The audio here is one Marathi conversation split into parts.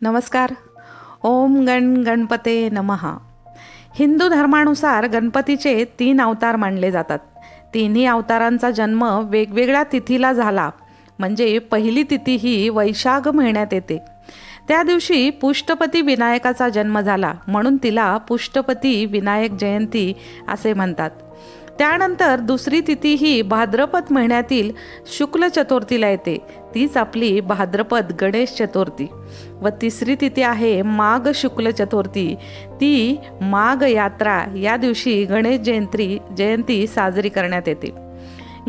नमस्कार. ओम गण गणपते नमहा हिंदू धर्मानुसार गणपतीचे तीन अवतार मानले जातात. तिन्ही अवतारांचा जन्म वेगवेगळ्या तिथीला झाला. म्हणजे पहिली तिथी ही वैशाख महिन्यात येते. त्या दिवशी पुष्टपती विनायकाचा जन्म झाला म्हणून तिला पुष्टपती विनायक जयंती असे म्हणतात. त्यानंतर दुसरी तिथी ही भाद्रपद महिन्यातील शुक्ल चतुर्थीला येते. तीच आपली भाद्रपद गणेश चतुर्थी. व तिसरी तिथी आहे माघ शुक्ल चतुर्थी. ती माघ यात्रा या दिवशी गणेश जयंती जयंती साजरी करण्यात येते.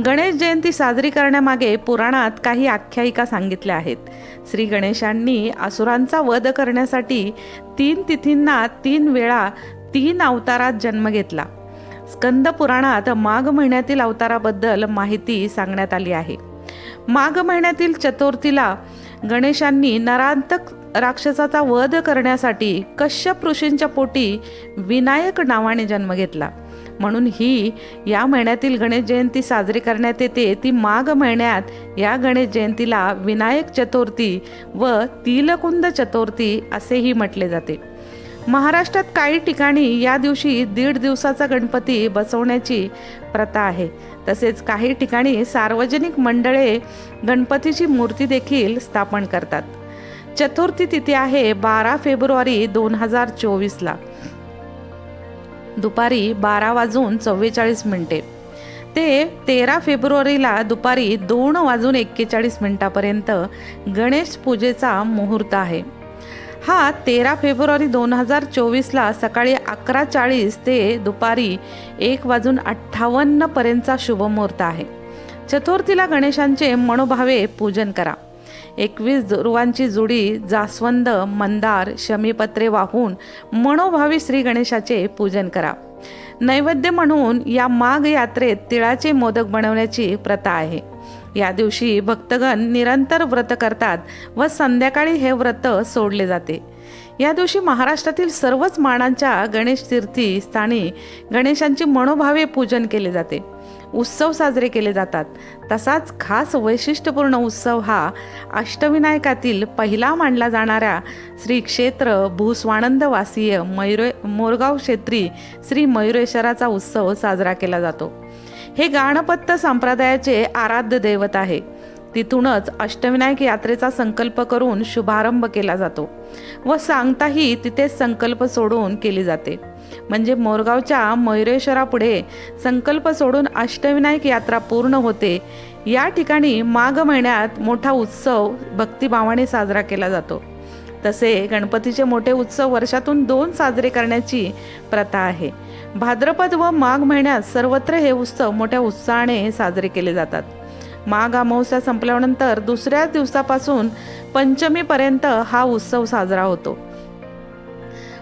गणेश जयंती साजरी करण्यामागे पुराणात काही आख्यायिका सांगितल्या आहेत. श्री गणेशांनी असुरांचा वध करण्यासाठी तीन तिथींना तीन वेळा तीन अवतारात जन्म घेतला. स्कंद पुराणात माघ महिन्यातील अवताराबद्दल माहिती सांगण्यात आली आहे. माघ महिन्यातील चतुर्थीला गणेशांनी नरांतक राक्षसाचा वध करण्यासाठी कश्यप ऋषींच्या पोटी विनायक नावाने जन्म घेतला. म्हणून ही या महिन्यातील गणेश जयंती साजरी करण्यात येते. ती माघ महिन्यात या गणेश जयंतीला विनायक चतुर्थी व तिलकुंद चतुर्थी असेही म्हटले जाते. महाराष्ट्रात काही ठिकाणी या दिवशी दीड दिवसाचा गणपती बसवण्याची प्रथा आहे. तसेच काही ठिकाणी सार्वजनिक मंडळे गणपतीची मूर्ती देखील स्थापन करतात. चतुर्थी तिथी आहे बारा फेब्रुवारी दोन हजार चोवीसला. दुपारी बारा वाजून चव्वेचाळीस मिनिटे. ते तेरा फेब्रुवारीला दुपारी दोन वाजून एक्केचाळीस मिनिटापर्यंत गणेश पूजेचा मुहूर्त आहे. हा तेरा फेब्रुवारी दोन हजार चोवीसला सकाळी अकरा चाळीस ते दुपारी एक वाजून अठ्ठावन्नपर्यंतचा शुभमुहूर्त आहे. चतुर्थीला गणेशांचे मनोभावे पूजन करा. एकवीस दुर्वांची जुडी जास्वंद मंदार शमीपत्रे वाहून मनोभावी श्री गणेशाचे पूजन करा. नैवेद्य म्हणून या माघ यात्रेत तिळाचे मोदक बनवण्याची प्रथा आहे. या दिवशी भक्तगण निरंतर व्रत करतात व संध्याकाळी हे व्रत सोडले जाते. या दिवशी महाराष्ट्रातील सर्वच मानांच्या गणेश तीर्थी स्थानी गणेशांची मनोभावे पूजन केले जाते. उत्सव साजरे केले जातात. तसाच खास वैशिष्ट्यपूर्ण उत्सव हा अष्टविनायकातील पहिला मानला जाणाऱ्या श्री क्षेत्र भूस्वानंदवासीय मयुरे मोरगाव क्षेत्री श्री मयुरेश्वराचा उत्सव साजरा केला जातो. हे गाणपत्त संप्रदायाचे आराध्य दैवत आहे. तिथूनच अष्टविनायक यात्रेचा संकल्प करून शुभारंभ केला जातो व सांगताही तिथेच संकल्प सोडून केली जाते. म्हणजे मोरगावच्या मयुरेश्वरापुढे संकल्प सोडून अष्टविनायक यात्रा पूर्ण होते. या ठिकाणी माघ महिन्यात मोठा उत्सव भक्तिभावाने साजरा केला जातो. तसे गणपतीचे मोठे उत्सव वर्षातून दोन साजरे करण्याची प्रथा आहे. भाद्रपद व माघ महिन्यात सर्वत्र हे उत्सव मोठ्या उत्साहाने साजरे केले जातात. माघ अमावस्या संपल्यानंतर दुसऱ्याच दिवसापासून पंचमीपर्यंत हा उत्सव साजरा होतो.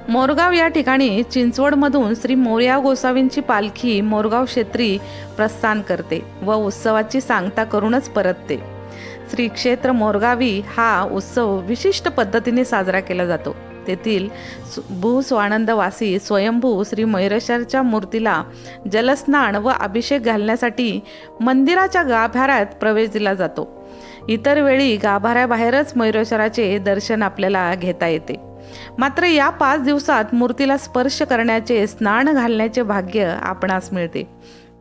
मोरगाव या ठिकाणी चिंचवडमधून श्री मोर्या गोसावींची पालखी मोरगाव क्षेत्री प्रस्थान करते व उत्सवाची सांगता करूनच परतते. श्री क्षेत्र मोरगावी हा उत्सव विशिष्ट पद्धतीने साजरा केला जातो. तेथील भूस्वानंदवासी स्वयंभू श्री मयुरेश्वरच्या मूर्तीला जलस्नान व अभिषेक घालण्यासाठी मंदिराच्या गाभाऱ्यात प्रवेश दिला जातो. इतर वेळी गाभाऱ्याबाहेरच मयुरेश्वराचे दर्शन आपल्याला घेता येते. मात्र या पाच दिवसात मूर्तीला स्पर्श करण्याचे स्नान घालण्याचे भाग्य आपणास मिळते.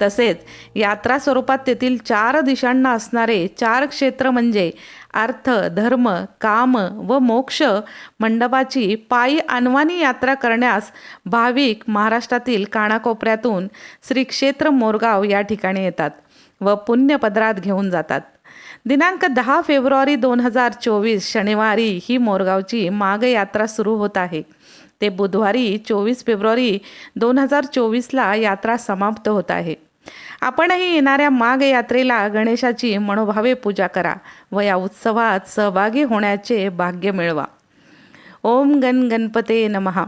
तसेच यात्रा स्वरूपात तेथील चार दिशांना असणारे चार क्षेत्र म्हणजे अर्थ धर्म काम व मोक्ष मंडपाची पायी अनवानी यात्रा करण्यास भाविक महाराष्ट्रातील कानाकोपऱ्यातून श्री क्षेत्र मोरगाव या ठिकाणी येतात व पुण्यपदरात घेऊन जातात. दिनांक दहा फेब्रुवारी दोन हजार चोवीस शनिवारी ही मोरगावची मागयात्रा सुरू होत आहे. ते बुधवारी चोवीस फेब्रुवारी दोन हजार चोवीसला यात्रा समाप्त होत आहे. आपणही येणाऱ्या माघ यात्रेला गणेशाची मनोभावे पूजा करा व या उत्सवात सहभागी होण्याचे भाग्य मिळवा. ओम गण गणपते नमहा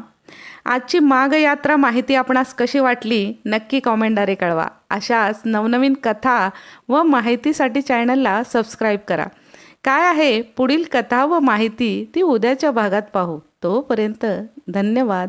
आजची माघ यात्रा माहिती आपणास कशी वाटली? नक्की कॉमेंटद्वारे कळवा. अशाच नवनवीन कथा व माहितीसाठी चॅनलला सबस्क्राईब करा. काय आहे? पुढील कथा व माहिती ती उद्याच्या भागात पाहू. तोपर्यंत धन्यवाद.